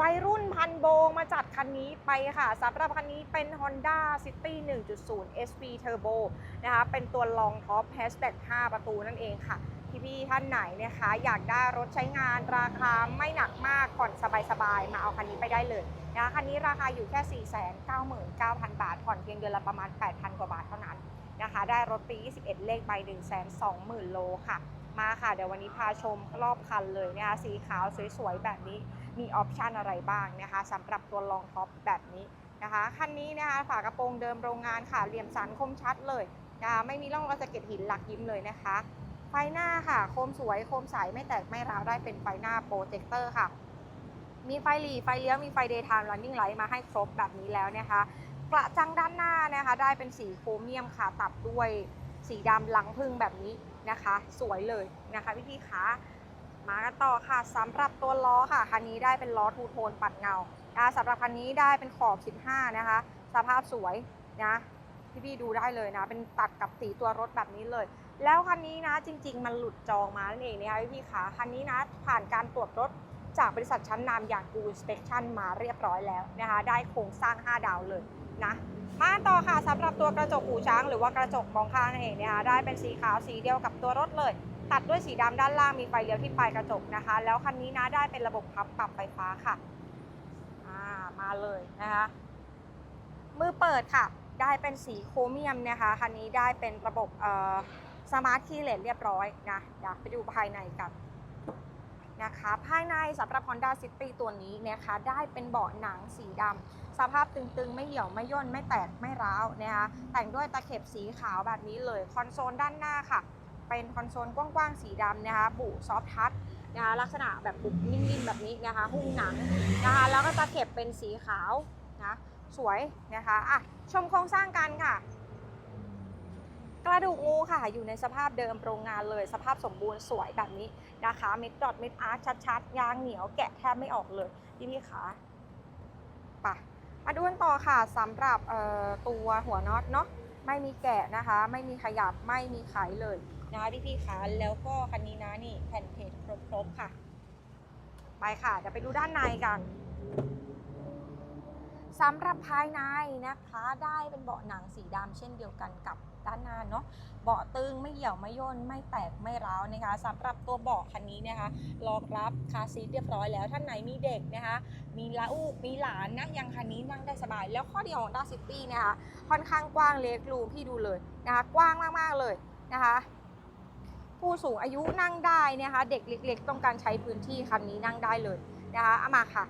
วัยรุ่นพันโบงมาจัดคันนี้ไปค่ะสำหรับคันนี้เป็น Honda City 1.0 SP Turbo นะคะเป็นตัวลองท็อปแฮชแบ็ก5ประตูนั่นเองค่ะพี่ๆท่านไหนนะคะ อยากได้รถใช้งานราคาไม่หนักมากผ่อนสบายๆ มาเอาคันนี้ไปได้เลยนะคะคันนี้ราคาอยู่แค่ 499,000 บาท ผ่อนเพียงเดือนละประมาณ 8,000 กว่าบาทเท่านั้นนะคะ ได้รถปี 21 เลขใบ 120,000 โลค่ะ มาค่ะ เดี๋ยววันนี้พาชมรอบคันเลยนะคะสีขาวสวยๆแบบนี้มีออปชันอะไรบ้างนะคะสำหรับตัวลองท็อปแบบนี้นะคะคันนี้นะคะฝากระโปรงเดิมโรงงานค่ะเหลี่ยมสันคมชัดเลยนะคะไม่มีร่องรอยสะเก็ดหินหลักยิ้มเลยนะคะ ไฟหน้าค่ะ โคมสวยโคมใสไม่แตกไม่ร้าวได้เป็นไฟหน้าโปรเจคเตอร์ค่ะ มีไฟหลีไฟเลี้ยวมีไฟ daytime running light มาให้ครบแบบนี้แล้วนะคะ กระจังด้านหน้านะคะ ได้เป็นสีโครเมียมค่ะตัดด้วย สีดำหลังพึ่งแบบนี้นะคะ สวยเลยนะคะ พี่ๆคะมากันต่อค่ะสำหรับตัวล้อค่ะคันนี้ได้เป็นล้อทูโทนปัดเงาสำหรับคันนี้ได้เป็นขอบ 15 นะคะ สภาพสวยนะพี่ๆดูได้เลยนะ เป็นตัดกับสีตัวรถแบบนี้เลย แล้วคันนี้นะจริง ๆ มันหลุดจองมานั่นเองนะคะพี่ๆขาคันนี้นะผ่านการตรวจรถจากบริษัทชั้นนำอย่าง Good Inspection มาเรียบร้อยแล้วนะคะ ได้โครงสร้าง 5 ดาวเลย นะมาต่อค่ะสำหรับตัวกระจกหูช้างหรือว่ากระจกมองข้างนั่นเองนะคะได้เป็นสีขาวสีเดียวกับตัวรถเลย ตัดด้วยสีดำด้านล่างมีไฟเลี้ยวที่ปลายกระจกนะคะ แล้วคันนี้นะได้เป็นระบบพับปรับไฟฟ้าค่ะอ่ามาเลยนะคะมือเปิดค่ะ ได้เป็นสีโครเมียมนะคะคันนี้ได้เป็นระบบเอ่อสมาร์ทคีย์เลสเรียบร้อยนะเดี๋ยวไปดูภายในกัน นะคะ ภายในสำหรับ Honda City ตัวนี้นะคะ ได้เป็นเบาะหนังสีดำสภาพตึงๆ ไม่เหี่ยว ไม่ย่น ไม่แตก ไม่ร้าวนะคะ แต่งด้วยตะเข็บสีขาวแบบนี้เลย คอนโซลด้านหน้าค่ะ เป็นคอนโซลกว้างๆ สีดำนะคะ บุซอฟทัชนะคะลักษณะแบบบุนิ่มๆ แบบนี้นะคะ หุ้มหนังนะคะ แล้วก็ตะเข็บเป็นสีขาวนะ สวยนะคะ อะ ชมโครงสร้างกันค่ะ กระดูกงูค่ะ อยู่ในสภาพเดิมโรงงานเลย สภาพสมบูรณ์สวยแบบนี้นะคะมิดดอทมิดอาร์ชัดๆ ยางเหนียวแกะแทบไม่ออกเลยพี่พี่ขาไปะมาดูกันต่อค่ะสำหรับตัวหัวน็อตเนาะไม่มีแกะนะคะ ไม่มีขยับไม่มีไขเลยนะคะพี่พี่ขาแล้วก็คันนี้นะนี่แผ่นเพจครบๆค่ะ ไปค่ะเดี๋ยวไปดูด้านในกัน สำหรับภายในนะคะได้เป็นเบาะหนังสีดำเช่นเดียวกันกับด้านหน้าเนาะเบาะตึงไม่เหี่ยวไม่ย่นไม่แตกไม่ร้าวนะคะสำหรับตัวเบาะคันนี้นะคะรองรับคาซีทเรียบร้อยแล้วท่านไหนมีเด็กนะคะ มีลูกมีหลานนะยังคันนี้นั่งได้สบาย แล้วข้อดีของด้าซิตี้นะคะค่อนข้างกว้างเล็กรูมพี่ดูเลยนะคะกว้างมากๆเลยนะคะผู้สูงอายุนั่งได้นะคะ เด็กเล็ก ๆ ต้องการใช้พื้นที่คันนี้นั่งได้เลยนะคะเอามาค่ะ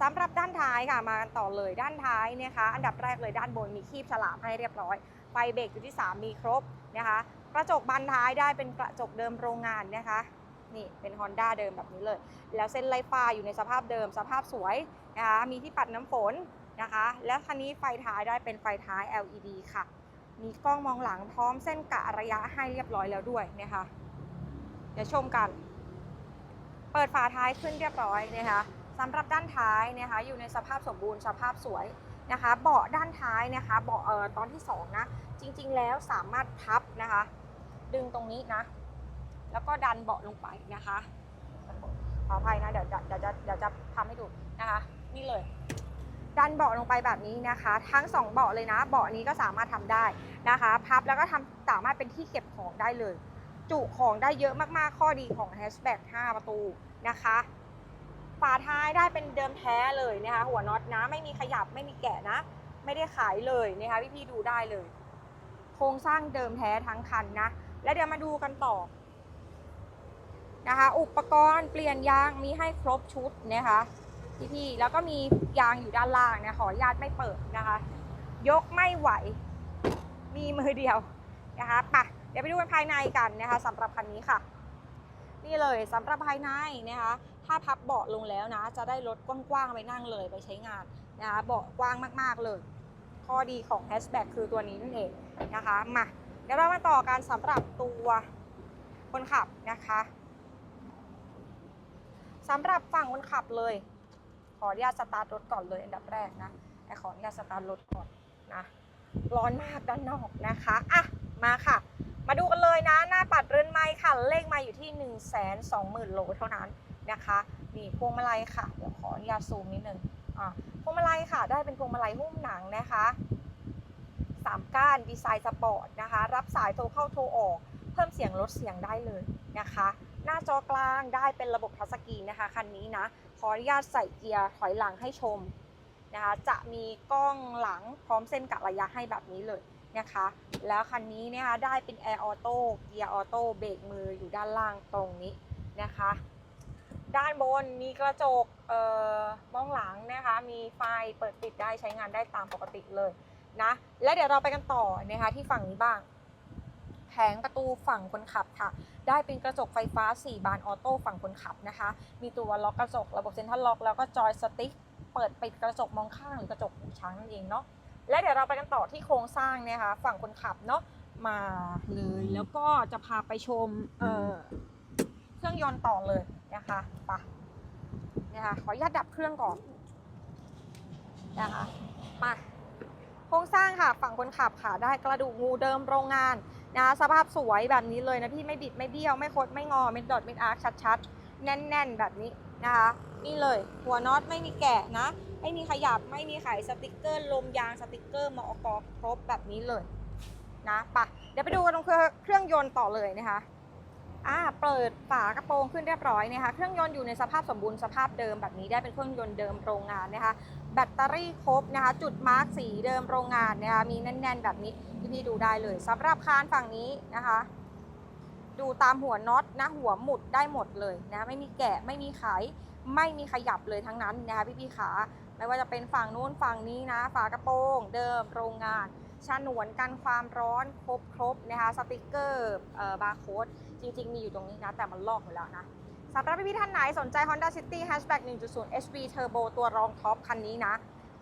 สำหรับด้านท้ายค่ะมากันต่อเลยด้านท้ายนะคะ อันดับแรกเลยด้านบนมีคีบฉลามให้เรียบร้อยไฟเบรกจุดที่ 3 มีครบนะคะกระจกบานท้ายได้เป็นกระจกเดิมโรงงานนะคะนี่เป็น Honda เดิมแบบนี้เลย แล้วเส้นไล่ฟ้าอยู่ในสภาพเดิมสภาพสวยนะคะมีที่ปัดน้ำฝนนะคะ แล้วคันนี้ไฟท้ายได้เป็นไฟท้าย LED ค่ะ มีกล้องมองหลังพร้อมเส้นกะระยะให้เรียบร้อยแล้วด้วยนะคะเดี๋ยวชมกัน เปิดฝาท้ายขึ้นเรียบร้อยนะคะ สำหรับด้านท้ายนะคะอยู่ในสภาพสมบูรณ์สภาพสวยนะคะเบาะด้านท้ายนะคะเบาะเอ่อตอนที่สองนะจริง ๆ แล้วสามารถพับนะคะ ดึงตรงนี้นะ แล้วก็ดันเบาะลงไปนะคะขออภัยนะเดี๋ยวจะเดี๋ยวจะเดี๋ยวจะทำให้ดูนะคะ นี่เลย ดันเบาะลงไปแบบนี้นะคะ ทั้งสองเบาะเลยนะเบาะนี้ก็สามารถทำได้นะคะ พับแล้วก็ทำสามารถเป็นที่เก็บของได้เลย จุของได้เยอะมากๆข้อดีของแฮชแบ็ก5ประตูนะคะ ฝาท้ายได้เป็นเดิมแท้เลยนะคะหัวน็อตนะไม่มีขยับไม่มีแกะนะ ไม่ได้ขายเลยนะคะพี่ๆดูได้เลย โครงสร้างเดิมแท้ทั้งคันนะ แล้วเดี๋ยวมาดูกันต่อนะคะ อุปกรณ์เปลี่ยนยางมีให้ครบชุดนะคะพี่ๆแล้วก็มียางอยู่ด้านล่างนะขออนุญาตไม่เปิดนะคะ ยกไม่ไหว มีมือเดียวนะคะปะเดี๋ยวไปดูกันภายในกันนะคะสำหรับคันนี้ค่ะ นี่เลยสำหรับภายในนะคะถ้าพับเบาะลงแล้วนะ จะได้รถกว้างๆไปนั่งเลยไปใช้งานนะคะเบาะกว้างมากๆเลย ข้อดีของแฮชแบ็กคือตัวนี้นั่นเองนะคะมาเดี๋ยวเรามาต่อกันสำหรับตัวคนขับนะคะสำหรับฝั่งคนขับเลย ขออนุญาตสตาร์ทรถก่อนเลยอันดับแรกนะแต่ขออนุญาตสตาร์ทรถก่อนนะร้อนมากด้านนอกนะคะอะมาค่ะ มาดูกันเลยนะ หน้าปัดเรือนไม้ค่ะ เลขมาอยู่ที่ 1 2 0 0 0 0 โลเท่านั้นนะคะนี่พวงมาลัยค่ะ เดี๋ยวขออนุญาตซูมนิดนึงอะพวงมาลัยค่ะ ได้เป็นพวงมาลัยหุ้มหนังนะคะสามก้านดีไซน์สปอร์ตนะคะ รับสายโทรเข้าโทรออก เพิ่มเสียงลดเสียงได้เลยนะคะ หน้าจอกลางได้เป็นระบบทัชสกรีนนะคะคันนี้นะ ขออนุญาตใส่เกียร์ถอยหลังให้ชมนะคะ จะมีกล้องหลังพร้อมเส้นกะระยะให้แบบนี้เลยนะคะ แล้วคันนี้นะคะได้เป็นแอร์ออโต้เกียร์ออโต้เบรกมืออยู่ด้านล่างตรงนี้นะคะ ด้านบนมีกระจกเอ่อมองหลังนะคะ มีไฟเปิดปิดได้ใช้งานได้ตามปกติเลยนะและเดี๋ยวเราไปกันต่อนะคะที่ฝั่งนี้บ้างแผงประตูฝั่งคนขับค่ะ ได้เป็นกระจกไฟฟ้า 4 บานออโต้ฝั่งคนขับนะคะ มีตัวล็อกกระจก ระบบเซ็นทรัลล็อก แล้วก็จอยสติ๊ก เปิดปิดกระจกมองข้างหรือกระจกหูช้างนั่นเองเนาะ และเดี๋ยวเราไปกันต่อที่โครงสร้างเนี่ยค่ะฝั่งคนขับเนาะมาเลยแล้วก็จะพาไปชมเอ่อเครื่องยนต์ต่อเลยนะคะไปะนะคะขออนุญาตดับเครื่องก่อนนะคะมาโครงสร้างค่ะฝั่งคนขับค่ะได้กระดูกงูเดิมโรงงานนะคะสภาพสวยแบบนี้เลยนะพี่ไม่บิดไม่เบี้ยวไม่คดไม่งอไม่ดอดไม่อาร์คชัดๆ แน่น ๆ แบบนี้ นะคะ นี่เลยหัวน็อตไม่มีแกะนะ ไม่มีขยับไม่มีไขสติกเกอร์ลมยางสติกเกอร์มอกครบแบบนี้เลยนะปะเดี๋ยวไปดูกันตรงเครื่องยนต์ต่อเลยนะคะอ่าเปิดฝากระโปรงขึ้นเรียบร้อยนะคะเครื่องยนต์อยู่ในสภาพสมบูรณ์สภาพเดิมแบบนี้ได้เป็นเครื่องยนต์เดิมโรงงานนะคะ แบตเตอรี่ครบนะคะ จุดมาร์กสีเดิมโรงงานนะคะมีแน่น ๆ แบบนี้ที่พี่ดูได้เลยสำหรับคานฝั่งนี้นะคะ ดูตามหัวน็อตนะหัวหมุดได้หมดเลยนะไม่มีแกะไม่มีไขไม่มีขยับเลยทั้งนั้นนะคะพี่ๆขาไม่ว่าจะเป็นฝั่งนู้นฝั่งนี้นะ ฝากระโปรง เดิมโรงงานฉนวนกันความร้อนครบครบนะคะสติกเกอร์เอ่อบาร์โค้ดจริง ๆ มีอยู่ตรงนี้นะ แต่มันลอกหมดแล้วนะสำหรับพี่ๆท่านไหนสนใจ Honda City Hatchback 1.0 HV Turbo ตัวรองท็อปคันนี้นะ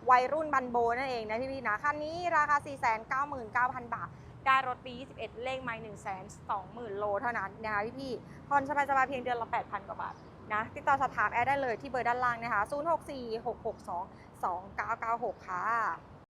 วัยรุ่นบันโบนั่นเองนะพี่ๆนะ คันนี้ราคา 499,000 บาท ได้รถปี 21 เลขไมล์120,000 โลเท่านั้นนะคะพี่ๆผ่อนสบายๆเพียงเดือนละ 8,000 กว่าบาทนะติดต่อสอบถามแอดได้เลยที่เบอร์ด้านล่างนะคะ 064662 2996 ค่ะ